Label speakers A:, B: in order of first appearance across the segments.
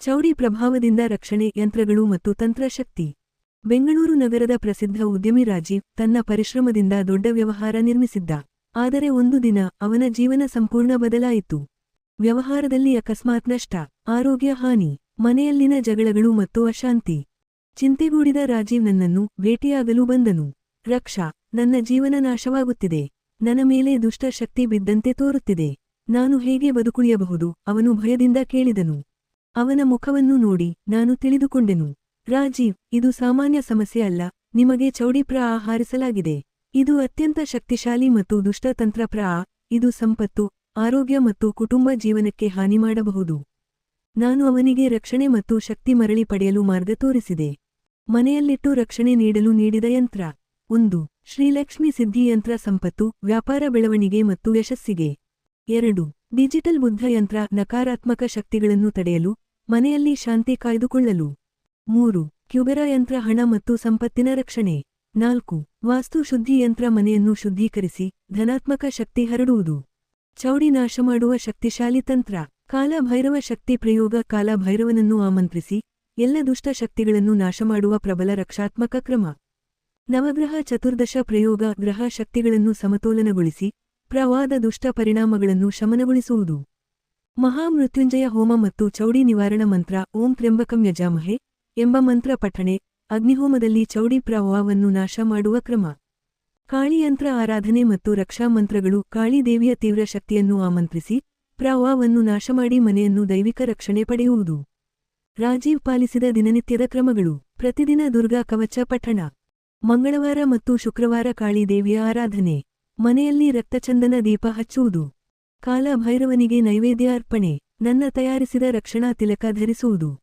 A: ಚೌಡಿ ಪ್ರಭಾವದಿಂದ ರಕ್ಷಣೆ, ಯಂತ್ರಗಳು ಮತ್ತು ತಂತ್ರಶಕ್ತಿ. ಬೆಂಗಳೂರು ನಗರದ ಪ್ರಸಿದ್ಧ ಉದ್ಯಮಿ ರಾಜೀವ್ ತನ್ನ ಪರಿಶ್ರಮದಿಂದ ದೊಡ್ಡ ವ್ಯವಹಾರ ನಿರ್ಮಿಸಿದ್ದ. ಆದರೆ ಒಂದು ದಿನ ಅವನ ಜೀವನ ಸಂಪೂರ್ಣ ಬದಲಾಯಿತು. ವ್ಯವಹಾರದಲ್ಲಿ ಅಕಸ್ಮಾತ್ ನಷ್ಟ, ಆರೋಗ್ಯ ಹಾನಿ, ಮನೆಯಲ್ಲಿನ ಜಗಳಗಳು ಮತ್ತು ಅಶಾಂತಿ. ಚಿಂತೆಗೂಡಿದ ರಾಜೀವ್ ನನ್ನನ್ನು ಭೇಟಿಯಾಗಲು ಬಂದನು. ರಕ್ಷಾ, ನನ್ನ ಜೀವನ ನಾಶವಾಗುತ್ತಿದೆ. ನನ್ನ ಮೇಲೆ ದುಷ್ಟ ಶಕ್ತಿ ಬಿದ್ದಂತೆ ತೋರುತ್ತಿದೆ. ನಾನು ಹೇಗೆ ಬದುಕುಳಿಯಬಹುದು? ಅವನು ಭಯದಿಂದ ಕೇಳಿದನು. ಅವನ ಮುಖವನ್ನು ನೋಡಿ ನಾನು ತಿಳಿದುಕೊಂಡೆನು. ರಾಜೀವ್, ಇದು ಸಾಮಾನ್ಯ ಸಮಸ್ಯೆ ಅಲ್ಲ, ನಿಮಗೆ ಚೌಡಿಪ್ರ ಆಹಾರಿಸಲಾಗಿದೆ ಇದು ಅತ್ಯಂತ ಶಕ್ತಿಶಾಲಿ ಮತ್ತು ದುಷ್ಟತಂತ್ರ ಪ್ರ ಇದು ಸಂಪತ್ತು, ಆರೋಗ್ಯ ಮತ್ತು ಕುಟುಂಬ ಜೀವನಕ್ಕೆ ಹಾನಿ ಮಾಡಬಹುದು. ನಾನು ಅವನಿಗೆ ರಕ್ಷಣೆ ಮತ್ತು ಶಕ್ತಿ ಮರಳಿ ಪಡೆಯಲು ಮಾರ್ಗ ತೋರಿಸಿದೆ. ಮನೆಯಲ್ಲಿಟ್ಟು ರಕ್ಷಣೆ ನೀಡಲು ನೀಡಿದ ಯಂತ್ರ. ಒಂದು, ಶ್ರೀಲಕ್ಷ್ಮಿ ಸಿದ್ಧಿ ಯಂತ್ರ ಸಂಪತ್ತು, ವ್ಯಾಪಾರ ಬೆಳವಣಿಗೆ ಮತ್ತು ಯಶಸ್ಸಿಗೆ. ಎರಡು, ಡಿಜಿಟಲ್ ಬುದ್ಧ ಯಂತ್ರ ನಕಾರಾತ್ಮಕ ಶಕ್ತಿಗಳನ್ನು ತಡೆಯಲು ಮನೆಯಲ್ಲಿ ಶಾಂತಿ ಕಾಯ್ದುಕೊಳ್ಳಲು. ಮೂರು, ಕ್ಯುಬೆರಾ ಯಂತ್ರ ಹಣ ಮತ್ತು ಸಂಪತ್ತಿನ ರಕ್ಷಣೆ. ನಾಲ್ಕು, ವಾಸ್ತು ಶುದ್ಧಿ ಯಂತ್ರ ಮನೆಯನ್ನು ಶುದ್ಧೀಕರಿಸಿ, ಧನಾತ್ಮಕ ಶಕ್ತಿ ಹರಡುವುದು. ಚೌಡಿ ನಾಶ ಮಾಡುವ ಶಕ್ತಿಶಾಲಿ ತಂತ್ರ. ಕಾಲಭೈರವ ಶಕ್ತಿ ಪ್ರಯೋಗ ಕಾಲಭೈರವನನ್ನು ಆಮಂತ್ರಿಸಿ, ಎಲ್ಲ ದುಷ್ಟ ಶಕ್ತಿಗಳನ್ನು ನಾಶ ಮಾಡುವ ಪ್ರಬಲ ರಕ್ಷಾತ್ಮಕ ಕ್ರಮ. ನವಗ್ರಹ ಚತುರ್ದಶ ಪ್ರಯೋಗ ಗ್ರಹ ಶಕ್ತಿಗಳನ್ನು ಸಮತೋಲನಗೊಳಿಸಿ, ಪ್ರವಾದ ದುಷ್ಟ ಪರಿಣಾಮಗಳನ್ನು ಶಮನಗೊಳಿಸುವುದು. ಮಹಾಮೃತ್ಯುಂಜಯ ಹೋಮ ಮತ್ತು ಚೌಡಿ ನಿವಾರಣ ಮಂತ್ರ ಓಂ ತ್ರ್ಯಂಬಕಂ ಯಜಾಮಹೆ ಎಂಬ ಮಂತ್ರ ಪಠಣೆ ಅಗ್ನಿಹೋಮದಲ್ಲಿ ಚೌಡಿ ಪ್ರವಾಹವನ್ನು ನಾಶ ಮಾಡುವ ಕ್ರಮ. ಕಾಳಿಯಂತ್ರ ಆರಾಧನೆ ಮತ್ತು ರಕ್ಷಾ ಮಂತ್ರಗಳು ಕಾಳಿದೇವಿಯ ತೀವ್ರ ಶಕ್ತಿಯನ್ನು ಆಮಂತ್ರಿಸಿ ಪ್ರವಾಹವನ್ನು ನಾಶಮಾಡಿ ಮನೆಯನ್ನು ದೈವಿಕ ರಕ್ಷಣೆ ಪಡೆಯುವುದು. ರಾಜೀವ್ ಪಾಲಿಸಿದ ದಿನನಿತ್ಯದ ಕ್ರಮಗಳು ಪ್ರತಿದಿನ ದುರ್ಗಾ ಕವಚ ಪಠಣ. ಮಂಗಳವಾರ ಮತ್ತು ಶುಕ್ರವಾರ ಕಾಳಿದೇವಿಯ ಆರಾಧನೆ. ಮನೆಯಲ್ಲಿ ರಕ್ತಚಂದನ ದೀಪ ಹಚ್ಚುವುದು. ಕಾಲ ಭೈರವನಿಗೆ ನೈವೇದ್ಯ ಅರ್ಪಣೆ ನನ್ನ ತಯಾರಿಸಿದ ರಕ್ಷಣಾ ತಿಲಕ ಧರಿಸುವುದು.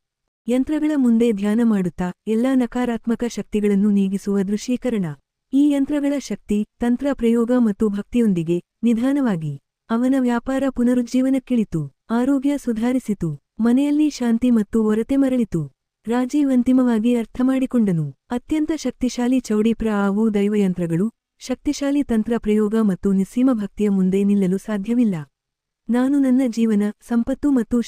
A: ಯಂತ್ರಗಳ ಮುಂದೆ ಧ್ಯಾನ ಮಾಡುತ್ತಾ, ಎಲ್ಲಾ ನಕಾರಾತ್ಮಕ ಶಕ್ತಿಗಳನ್ನು ನೀಗಿಸುವ ದೃಶ್ಯೀಕರಣ. ಈ ಯಂತ್ರಗಳ ಶಕ್ತಿ, ತಂತ್ರ ಪ್ರಯೋಗ ಮತ್ತು ಭಕ್ತಿಯೊಂದಿಗೆ ನಿಧಾನವಾಗಿ ಅವನ ವ್ಯಾಪಾರ ಪುನರುಜ್ಜೀವನಕ್ಕಿಳಿತು. ಆರೋಗ್ಯ ಸುಧಾರಿಸಿತು. ಮನೆಯಲ್ಲಿ ಶಾಂತಿ ಮತ್ತು ಒರತೆ ಮರಳಿತು. ರಾಜೀವ್ ಅಂತಿಮವಾಗಿ ಅರ್ಥಮಾಡಿಕೊಂಡನು ಅತ್ಯಂತ ಶಕ್ತಿಶಾಲಿ ಚೌಡಿಪ್ರ ಆವು ದೈವಯಂತ್ರಗಳು, ಶಕ್ತಿಶಾಲಿ ತಂತ್ರ ಪ್ರಯೋಗ ಮತ್ತು ನಿಸ್ಸೀಮ ಭಕ್ತಿಯ ಮುಂದೆ ನಿಲ್ಲಲು ಸಾಧ್ಯವಿಲ್ಲ. ನಾನು ನನ್ನ ಜೀವನ ಸಂಪತ್ತು ಮತ್ತು